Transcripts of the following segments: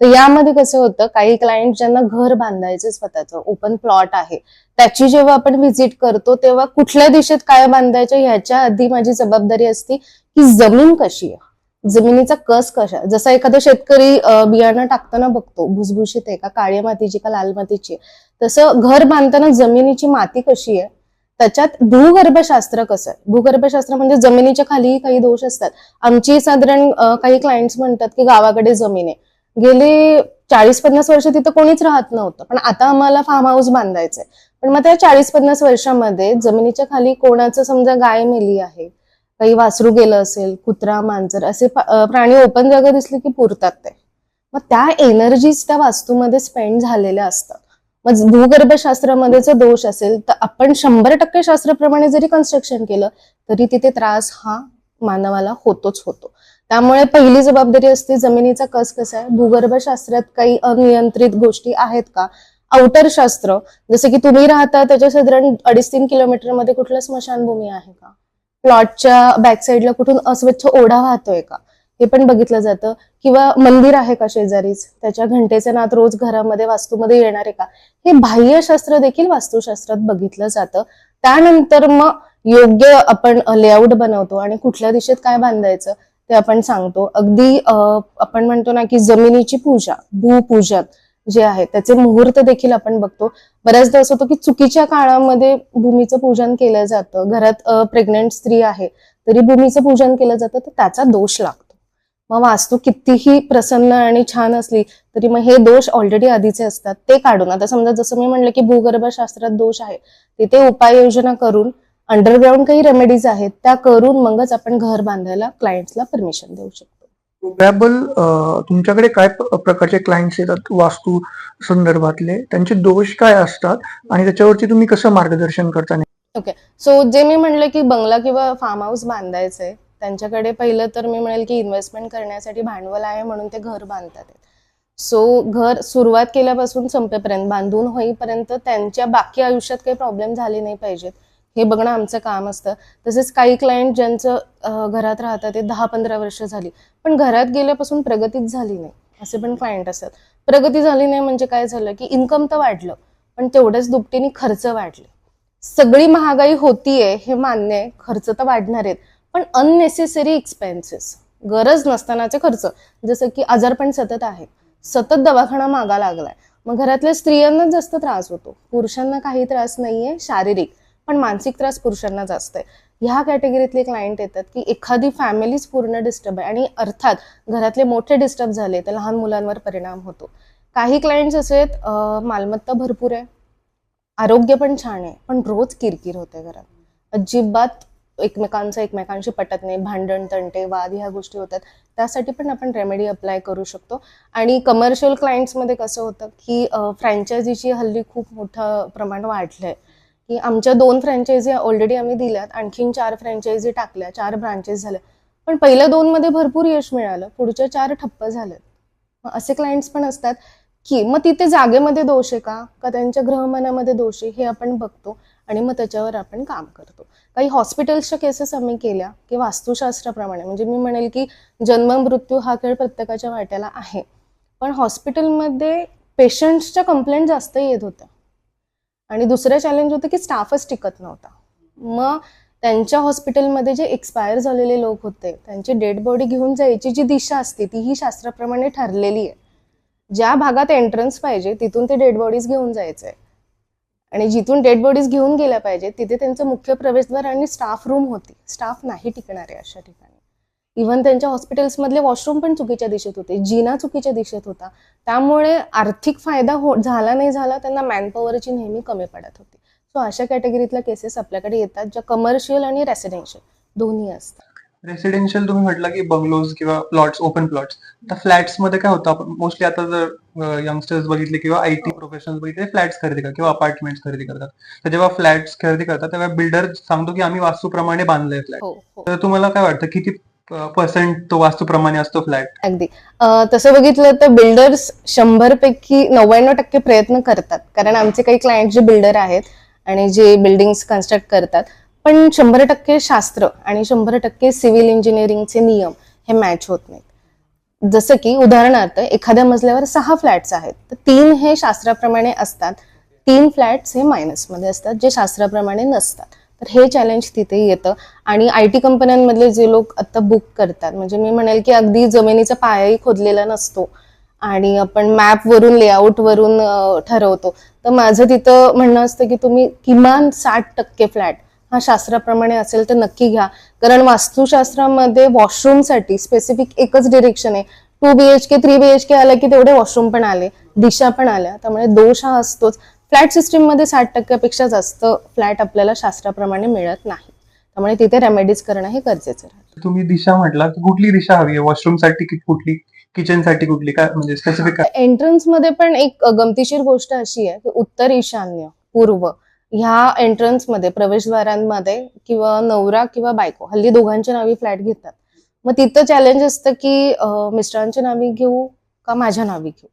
तर यामध्ये कसं होतं काही क्लायंट ज्यांना घर बांधायचं स्वतःचं ओपन प्लॉट आहे त्याची जेव्हा आपण व्हिजिट करतो तेव्हा कुठल्या दिशेत काय बांधायचं ह्याच्या आधी माझी जबाबदारी असती की जमीन कशी आहे. जमिनीचा कस कशा जसा एखादा शेतकरी बियाणं टाकताना बघतो भुसभुशीत आहे का काळ्या मातीची का लाल मातीची आहे. तसं घर बांधताना जमिनीची माती कशी आहे त्याच्यात भूगर्भशास्त्र कसं आहे. भूगर्भशास्त्र म्हणजे जमिनीच्या खालीही काही दोष असतात. आमची साधारण काही क्लायंट्स म्हणतात की गावाकडे जमीन आहे. गेले चाळीस पन्नास वर्ष तिथं कोणीच राहत नव्हतं. पण आता आम्हाला फार्म हाऊस बांधायचंय. पण मग त्या चाळीस पन्नास वर्षामध्ये जमिनीच्या खाली कोणाचं समजा गाय मेली आहे काही वासरू गेलं असेल कुत्रा मांजर असे प्राणी ओपन जागा दिसले की पुरतात ते. मग त्या एनर्जीज त्या वास्तूमध्ये स्पेंड झालेल्या असतात. मग भूगर्भशास्त्रामध्ये जर दोष असेल तर आपण शंभर टक्के शास्त्राप्रमाणे जरी कन्स्ट्रक्शन केलं तरी तिथे त्रास हा मानवाला होतोच होतो. त्यामुळे पहिली जबाबदारी असते जमिनीचा कस कसा आहे? भूगर्भशास्त्रात काही अनियंत्रित गोष्टी आहेत का? आउटर शास्त्र जसे की तुम्ही राहता त्याच्या साधारण अडीच तीन किलोमीटरमध्ये कुठलं स्मशानभूमी आहे का? प्लॉटच्या बॅक साईडला कुठून अस्वच्छ ओढा वाहतोय का? हे पण बघितलं जातं. किंवा मंदिर आहे का शेजारीच? त्याच्या घंटेचे नाद रोज घरामध्ये वास्तूमध्ये येणार आहे का? हे बाह्यशास्त्र देखील वास्तुशास्त्रात बघितलं जातं. त्यानंतर मग योग्य आपण लेआउट बनवतो आणि कुठल्या दिशेत काय बांधायचं? ते आपण सांगतो. अगदी आपण म्हणतो ना की जमिनीची पूजा भूपूजन जे आहे त्याचे मुहूर्त देखील आपण बघतो. बऱ्याचदा असं होतं की चुकीच्या काळामध्ये भूमीचं पूजन केलं जातं. घरात प्रेग्नेंट स्त्री आहे तरी भूमीचं पूजन केलं जातं तर त्याचा दोष लागतो. मग वास्तू कितीही प्रसन्न आणि छान असली तरी मग हे दोष ऑलरेडी आधीचे असतात. ते काढून आता समजा जसं मी म्हणलं की भूगर्भशास्त्रात दोष आहे तिथे उपाययोजना करून अंडरग्राऊंड काही रेमेडीज आहेत त्या करून मगच आपण घर बांधायला क्लायंट्सला परमिशन देऊ शकतो. प्रोबॅबल तुमच्याकडे काय प्रकारचे क्लायंट्स येतात वास्तू संदर्भातले? त्यांचे दोष काय असतात? आणि त्याच्यावरती तुम्ही कसं मार्गदर्शन करता? सो जे मी म्हणलं की बंगला किंवा फार्म हाऊस बांधायचंय त्यांच्याकडे पहिलं तर मी म्हणेल की इन्व्हेस्टमेंट करण्यासाठी भांडवल आहे म्हणून ते घर बांधतात. सो घर सुरुवात केल्यापासून संपेपर्यंत बांधून होईपर्यंत त्यांच्या बाकी आयुष्यात काही प्रॉब्लेम झाले नाही पाहिजेत. हे बघणं आमचं काम असतं. तसेच काही क्लायंट ज्यांचं घरात राहतात ते दहा पंधरा वर्ष झाली. पण घरात गेल्यापासून प्रगतीच झाली नाही. असे पण क्लायंट असतात. प्रगती झाली नाही म्हणजे काय झालं की इन्कम तर वाढलं पण तेवढ्याच दुपटीने खर्च वाढले. सगळी महागाई होतीये हे मान्य आहे. खर्च तर वाढणार आहेत. पण अननेसेसरी एक्सपेन्सेस गरज नसतानाचे खर्च. जसं की आजारपण सतत आहे सतत दवाखाना मागा लागलाय. मग घरातल्या स्त्रियांनाच जास्त त्रास होतो. पुरुषांना काही त्रास नाहीये. शारीरिक. पण मानसिक त्रास पुरुषांना जास्त आहे. ह्या कॅटेगरीतले क्लायंट येतात की एखादी फॅमिलीच पूर्ण डिस्टर्ब आहे आणि अर्थात घरातले मोठे डिस्टर्ब झाले तर लहान मुलांवर परिणाम होतो. काही क्लायंट्स असे आहेत मालमत्ता भरपूर आहे आरोग्य पण छान आहे पण रोज किरकिर होते घरात. अजिबात एकमेकांचं एकमेकांशी पटत नाही भांडण तंटे वाद ह्या गोष्टी होतात. त्यासाठी पण आपण रेमेडी अप्लाय करू शकतो. आणि कमर्शियल क्लायंट्समध्ये कसं होतं की फ्रँचायझीची हल्ली खूप मोठं प्रमाण वाढलं आहे की आमच्या दोन फ्रँचायझी ऑलरेडी आम्ही दिल्यात आणखीन चार फ्रँचायझी टाकल्या चार ब्रांचेस झाल्या पण पहिल्या दोनमध्ये भरपूर यश मिळालं पुढच्या चार ठप्प झालेत असे क्लायंट्स पण असतात की मग तिथे जागेमध्ये दोष आहे का? का त्यांच्या ग्रहमानामध्ये दोष आहे? हे आपण बघतो आणि मग त्याच्यावर आपण काम करतो. काही हॉस्पिटल्सच्या केसेस आम्ही केल्या की वास्तुशास्त्राप्रमाणे. म्हणजे मी म्हणेल की जन्म मृत्यू हा खेळ प्रत्येकाच्या वाट्याला आहे. पण हॉस्पिटलमध्ये पेशंट्सच्या कंप्लेंट जास्त येत होत्या. आणि दुसरं चॅलेंज होतं की स्टाफच टिकत नव्हता. मग त्यांच्या हॉस्पिटलमध्ये जे एक्सपायर झालेले लोक होते त्यांची डेड बॉडी घेऊन जायची जी दिशा असते ती ही शास्त्राप्रमाणे ठरलेली आहे. ज्या भागात एंट्रन्स पाहिजे तिथून ते डेड बॉडीज घेऊन जायचंय. आणि जिथून डेड बॉडीज घेऊन गेल्या पाहिजे तिथे त्यांचं मुख्य प्रवेशद्वार आणि स्टाफ रूम होती. स्टाफ नाही टिकणार आहे अशा ठिकाणी. इव्हन त्यांच्या हॉस्पिटल्समधले वॉशरूम पण चुकीच्या दिशेत होते. जिना चुकीच्या दिशेत होता. त्यामुळे आर्थिक फायदा हो झाला नाही झाला त्यांना मॅनपॉवरची नेहमी कमी पडत होती. सो अशा कॅटेगरीतल्या केसेस आपल्याकडे येतात ज्या कमर्शियल आणि रेसिडेन्शियल दोन्ही असतात. रेसिडेन्शियल तुम्ही म्हटलं की बंगलोज किंवा प्लॉट्स ओपन प्लॉट्स आता फ्लॅट्समध्ये काय होतं? आपण मोस्टली आता जर यंगस्टर्स बघितले किंवा आय टी प्रोफेशनल बघितले फ्लॅट्स खरेदी करतात किंवा अपार्टमेंट्स खरेदी करतात. तर जेव्हा फ्लॅट्स खरेदी करतात तेव्हा बिल्डर सांगतो की आम्ही वास्तूप्रमाणे बांधलंय फ्लॅट हो हो. तर तुम्हाला काय वाटतं? किती पर्सेंट तो वास्तूप्रमाणे असतो फ्लॅट अगदी. अं, तसं बघितलं तर बिल्डर्स शंभर पैकी नव्याण्णव टक्के प्रयत्न करतात. कारण आमचे काही क्लायंट जे बिल्डर आहेत आणि जे बिल्डिंग्स कन्स्ट्रक्ट करतात पण शंभर टक्के शास्त्र आणि शंभर टक्के सिव्हिल इंजिनिअरिंगचे नियम हे मॅच होत नाहीत. जसं की उदाहरणार्थ एखाद्या मजल्यावर सहा फ्लॅट्स आहेत. तर तीन हे शास्त्राप्रमाणे असतात तीन फ्लॅट्स हे मायनसमध्ये असतात जे शास्त्राप्रमाणे नसतात. तर हे चॅलेंज तिथे येतं. आणि आय टी कंपन्यांमधले जे लोक आता बुक करतात म्हणजे मी म्हणेल की अगदी जमिनीचा पायाही खोदलेला नसतो. आणि आपण मॅपवरून लेआउटवरून ठरवतो. तर माझं तिथं म्हणणं असतं की तुम्ही किमान साठ टक्के फ्लॅट हा शास्त्राप्रमाणे असेल तर नक्की घ्या. कारण वास्तुशास्त्रामध्ये वॉशरूमसाठी स्पेसिफिक एकच डिरेक्शन आहे. Two B H K three B H K आलं की तेवढे वॉशरूम पण आले दिशा पण आल्या. त्यामुळे दोष हा असतोच. फ्लॅट सिस्टीममध्ये साठ टक्क्यापेक्षा जास्त फ्लॅट आपल्याला शास्त्राप्रमाणे मिळत नाही. त्यामुळे तिथे रेमेडीज करणं हे गरजेचं राहतं. तुम्ही दिशा म्हटला कुठली दिशा हवी आहे? वॉशरूमसाठी की कुठली? किचनसाठी कुठली? काय म्हणजे स्पेसिफिक एंट्रन्समध्ये पण एक गमतीशीर गोष्ट अशी आहे की उत्तर ईशान्य पूर्व ह्या एंट्रन्समध्ये प्रवेशद्वारांमध्ये किंवा नवरा किंवा बायको हल्ली दोघांच्या नावी फ्लॅट घेतात. मग तिथं चॅलेंज असतं की मिस्टरांच्या नावी घेऊ का माझ्या नावी घेऊ?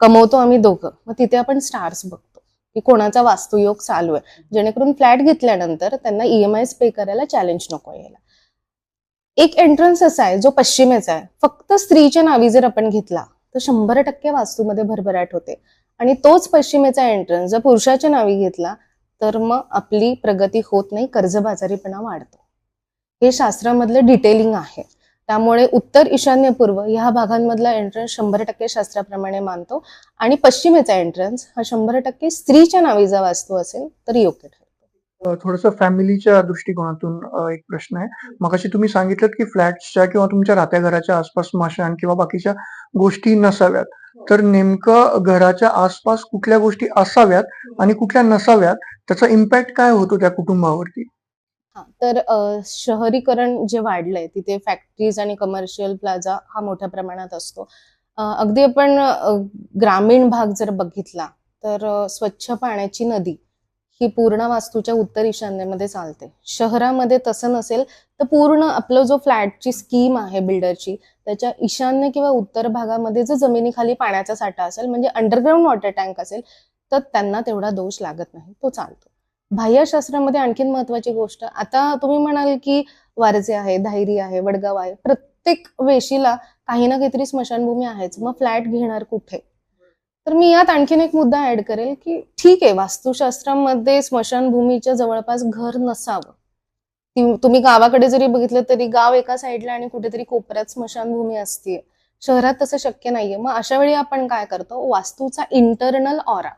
कमवतो आम्ही दोघं. मग तिथे आपण स्टार्स बघतो. की कोणाचा वास्तुयोग चालू आहे. जेणेकरून फ्लॅट घेतल्यानंतर त्यांना ईएमआय पे करायला चॅलेंज नको यायला. एक एंट्रन्स असा आहे जो पश्चिमेचा आहे. फक्त स्त्रीच्या नावी जर आपण घेतला तर शंभर टक्के वास्तूमध्ये भरभराट होते. आणि तोच पश्चिमेचा एंट्रन्स जर पुरुषाच्या नावी घेतला तर मग आपली प्रगती होत नाही कर्जबाजारीपणा वाढतो. हे शास्त्रामधलं डिटेलिंग आहे. त्यामुळे उत्तर ईशान्य पूर्व ह्या भागांमधला एंट्रन्स शंभर टक्के शास्त्राप्रमाणे मानतो. आणि पश्चिमेचा एंट्रन्स हा शंभर टक्के स्त्रीच्या नावीचा वास्तू असेल तर योग्य ठरतो थोडस फॅमिलीच्या दृष्टिकोनातून एक प्रश्न आहे. मगाशी तुम्ही सांगितलं की फ्लॅटच्या किंवा तुमच्या राहत्या घराच्या आसपास स्मशान किंवा बाकीच्या गोष्टी नसाव्यात. तर नेमकं घराच्या आसपास कुठल्या गोष्टी असाव्यात आणि कुठल्या नसाव्यात? त्याचा इम्पॅक्ट काय होतो त्या कुटुंबावरती? तर शहरीकरण जे वाढलंय तिथे फॅक्टरीज आणि कमर्शियल प्लाझा हा मोठ्या प्रमाणात असतो. अगदी आपण ग्रामीण भाग जर बघितला तर स्वच्छ पाण्याची नदी ही पूर्ण वास्तूच्या उत्तर ईशान्येमध्ये चालते. शहरामध्ये तसं नसेल तर पूर्ण आपलं जो फ्लॅटची स्कीम आहे बिल्डरची त्याच्या ईशान्य किंवा उत्तर भागामध्ये जो जमिनीखाली पाण्याचा साठा असेल म्हणजे अंडरग्राऊंड वॉटर टँक असेल तर त्यांना तेवढा दोष लागत नाही तो चालतो. बाह्यशास्त्रामध्ये आणखीन महत्वाची गोष्ट आता तुम्ही म्हणाल की वारजे आहे धायरी आहे वडगाव आहे. प्रत्येक वेशीला काही ना काहीतरी स्मशानभूमी आहेच. मग फ्लॅट घेणार कुठे? तर मी यात आणखीन एक मुद्दा ऍड करेल की ठीक आहे वास्तुशास्त्रामध्ये स्मशानभूमीच्या जवळपास घर नसावं. तुम्ही गावाकडे जरी बघितलं तरी गाव एका साईडला आणि कुठेतरी कोपऱ्यात स्मशानभूमी असते शहरात तसं शक्य नाहीये. मग अशा वेळी आपण काय करतो? वास्तूचा इंटरनल ऑरा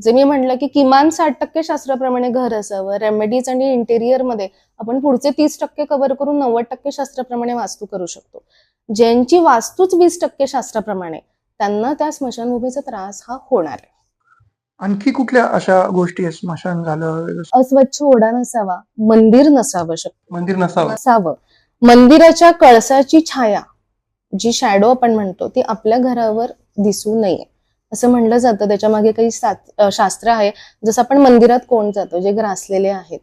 जे मी म्हणलं की किमान साठ टक्के शास्त्राप्रमाणे घर असावं रेमेडीज आणि इंटेरियरमध्ये आपण पुढचे तीस टक्के कव्हर करून नव्वद टक्के शास्त्राप्रमाणे वास्तू करू शकतो. ज्यांची वास्तूच वीस टक्के शास्त्राप्रमाणे त्यांना त्या स्मशानभूमीचा त्रास हा होणार आहे. आणखी कुठल्या अशा गोष्टी स्मशान झालं अस्वच्छ ओढा नसावा मंदिर नसावं शक्य. मंदिर नसावं. नसावं. मंदिराच्या कळसाची छाया जी शॅडो आपण म्हणतो ती आपल्या घरावर दिसू नये. असं म्हणलं जातं. त्याच्यामागे काही सात- शास्त्र आहे. जसं आपण मंदिरात कोण जातो जे ग्रासलेले आहेत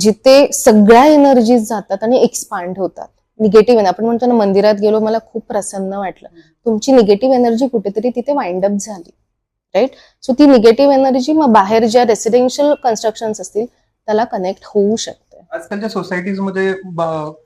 जिथे सगळ्या एनर्जीज जातात आणि एक्सपांड होतात. निगेटिव्ह आपण म्हणतो ना मंदिरात गेलो मला खूप प्रसन्न वाटलं. तुमची निगेटिव्ह एनर्जी कुठेतरी तिथे वाइंड अप झाली. राईट सो ती निगेटिव्ह एनर्जी मग बाहेर ज्या रेसिडेन्शियल कन्स्ट्रक्शन असतील त्याला कनेक्ट होऊ शकते. आजकालच्या सोसायटीजमध्ये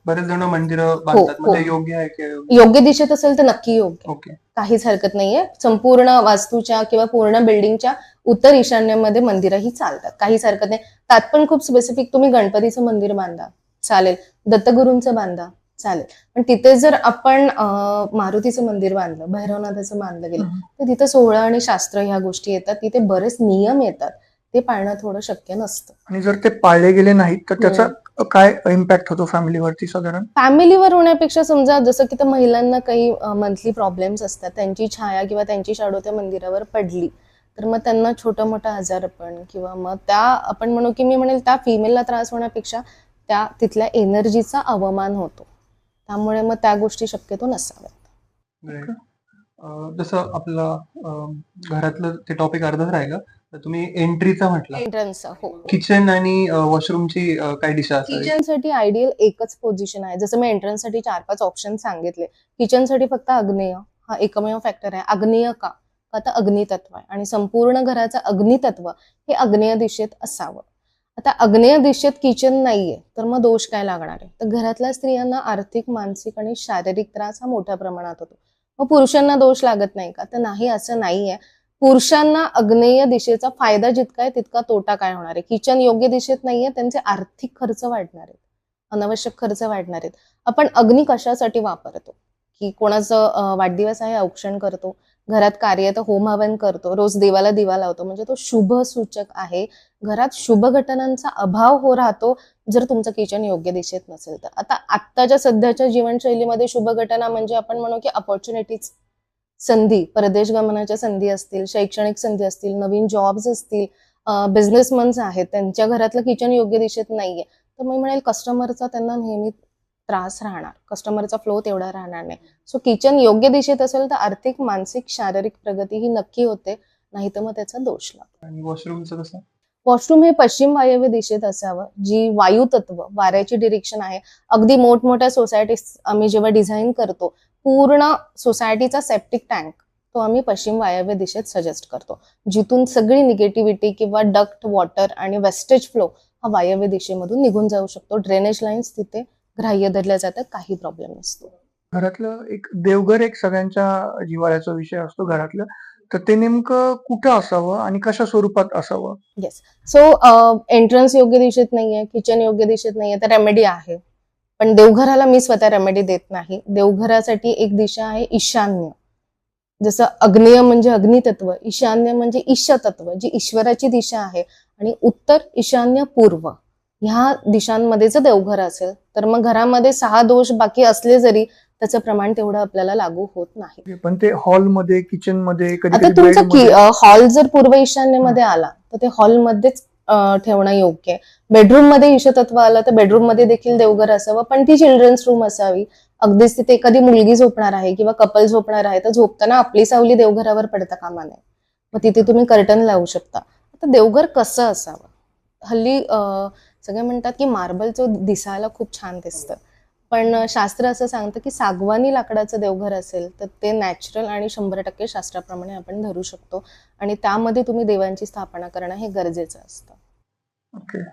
बरेच जण मंदिरं बांधतात. हो. म्हणजे योग्य आहे की योग्य दिशेत असेल तर नक्की योग्य. ओके काहीच हरकत नाहीये. संपूर्ण वास्तूच्या किंवा पूर्ण बिल्डिंगच्या उत्तर ईशान्येमध्ये मंदिरंही चालतात. काहीच हरकत नाही. त्यात पण खूप स्पेसिफिक तुम्ही गणपतीचं मंदिर बांधा. चालेल. दत्तगुरूंचं बांधा. चालेल. पण तिथे जर आपण अं, मारुतीचं मंदिर बांधलं भैरवनाथाचं बांधलं गेलं हम्म. तर तिथे सोहळा आणि शास्त्र ह्या गोष्टी येतात. तिथे बरेच नियम येतात. ते पाळणं थोडं शक्य नसतं. आणि जर ते पाळले गेले नाहीत तर त्याचा काय इम्पॅक्ट होतो फॅमिलीवरती साधारण? फॅमिलीवर होण्यापेक्षा समजा जसं की त्या महिलांना काही मंथली प्रॉब्लेम्स असतात त्यांची छाया किंवा त्यांची शाडो त्या मंदिरावर पडली तर मग त्यांना छोटं मोठं आजारपण किंवा मग त्या आपण म्हणू की मी म्हणेल त्या फिमेलला त्रास होण्यापेक्षा त्या तिथल्या एनर्जीचा अवमान होतो. त्यामुळे मग त्या गोष्टी शक्यतो नसाव्यात. जसं आपलं घरातलं ते टॉपिक अर्धच राहिलं. तर तुम्ही एंट्रीचा म्हटला. एंट्रन्स हो. किचन आणि वॉशरूमची काय दिशा असावी? किचनसाठी आयडियल एकच पोझिशन आहे. जसं मी एंट्रन्ससाठी चार पाच ऑप्शन सांगितले. किचनसाठी फक्त आग्नेय हा एकमेव फॅक्टर आहे. आग्नेय का? तर अग्नितत्व आहे. आणि संपूर्ण घराचं अग्नितत्व हे आग्नेय दिशेत असावं. आता आग्नेय दिशेत किचन नाहीये तर मग दोष काय लागणार आहे? तर घरातल्या स्त्रियांना आर्थिक मानसिक आणि शारीरिक त्रास हा मोठ्या प्रमाणात होतो. मग पुरुषांना दोष लागत नाही का? तर नाही असं नाहीये. पुरुषांना अग्नेय दिशेचा फायदा जितका आहे तितका तोटा काय होणार आहे? किचन योग्य दिशेत नाहीये त्यांचे आर्थिक खर्च वाढणार आहेत. अनावश्यक खर्च वाढणार आहेत. आपण अग्नी कशासाठी वापरतो? की कोणाचं वाढदिवस आहे औक्षण करतो घरात कार्य तर होमहवन करतो रोज देवाला दिवा लावतो म्हणजे तो शुभ सूचक आहे. घरात शुभ घटनांचा अभाव हो राहतो जर तुमचं किचन योग्य दिशेत नसेल तर. आता आत्ताच्या सध्याच्या जीवनशैलीमध्ये शुभ घटना म्हणजे आपण म्हणू की अपॉर्च्युनिटीज संधी परदेश गमनाच्या संधी असतील शैक्षणिक संधी असतील नवीन जॉब्स असतील बिझनेसमन्स आहेत त्यांच्या घरातलं किचन योग्य दिशेत नाहीये. तर मी म्हणेल कस्टमरचा त्यांना नेहमी त्रास राहणार. कस्टमरचा फ्लो तेवढा राहणार नाही. सो किचन योग्य दिशेत असेल तर आर्थिक मानसिक शारीरिक प्रगती ही नक्की होते नाही तर मग त्याचा दोष लागतो. आणि वॉशरूमचं कसं? वॉशरूम हे पश्चिम वायव्य दिशेत असावं जी वायू तत्व वाऱ्याची डिरेक्शन आहे. अगदी मोठमोठ्या सोसायटी आम्ही जेव्हा डिझाईन करतो पूर्ण सोसायटीचा सेप्टिक टँक तो आम्ही पश्चिम वायव्य दिशेत सजेस्ट करतो. जिथून सगळी निगेटिव्हिटी किंवा डक्ट वॉटर आणि वेस्टेज फ्लो हा वायव्य दिशेमधून निघून जाऊ शकतो. ड्रेनेज लाईन्स तिथे ग्राह्य धरल्या जातात काही प्रॉब्लेम नसतो. घरातलं एक देवघर एक सगळ्यांच्या जिव्हाळ्याचा विषय असतो घरातलं. तर ते नेमकं कुठं असावं आणि कशा स्वरूपात असावं? येस सो एंट्रन्स योग्य दिशेत नाहीये किचन योग्य दिशेत नाहीये तर रेमेडी आहे. पण देवघराला मी स्वतः रेमेडी देत नाही. देवघरासाठी एक दिशा आहे ईशान्य. जसं अग्नेय म्हणजे अग्नितत्व ईशान्य म्हणजे ईश तत्व जी ईश्वराची दिशा आहे. आणि उत्तर ईशान्य पूर्व. ह्या दिशांमध्ये जर देवघर असेल तर मग घरामध्ये सहा दोष बाकी असले जरी त्याचं प्रमाण तेवढं आपल्याला लागू होत नाही. पण ते हॉलमध्ये किचनमध्ये कधी आता तुमचा हॉल जर पूर्व ईशान्येमध्ये आला तर ते हॉलमध्येच ठेवणं योग्य आहे. बेडरूममध्ये ईशतत्व आलं तर बेडरूममध्ये देखील देवघर असावं पण ती चिल्ड्रन्स रूम असावी. अगदीच तिथे एखादी मुलगी झोपणार आहे किंवा कपल झोपणार आहे तर झोपताना आपली सावली देवघरावर पडता कामा नये मग तिथे तुम्ही कर्टन लावू शकता. आता देवघर कसं असावं? हल्ली सगळे म्हणतात की मार्बलचं दिसायला खूप छान दिसतं. पण शास्त्र असं सांगतं की सागवानी लाकडाचं देवघर असेल तर ते नॅचरल आणि शंभर टक्के शास्त्राप्रमाणे आपण धरू शकतो. आणि त्यामध्ये तुम्ही देवांची स्थापना करणं हे गरजेचं असतं. ओके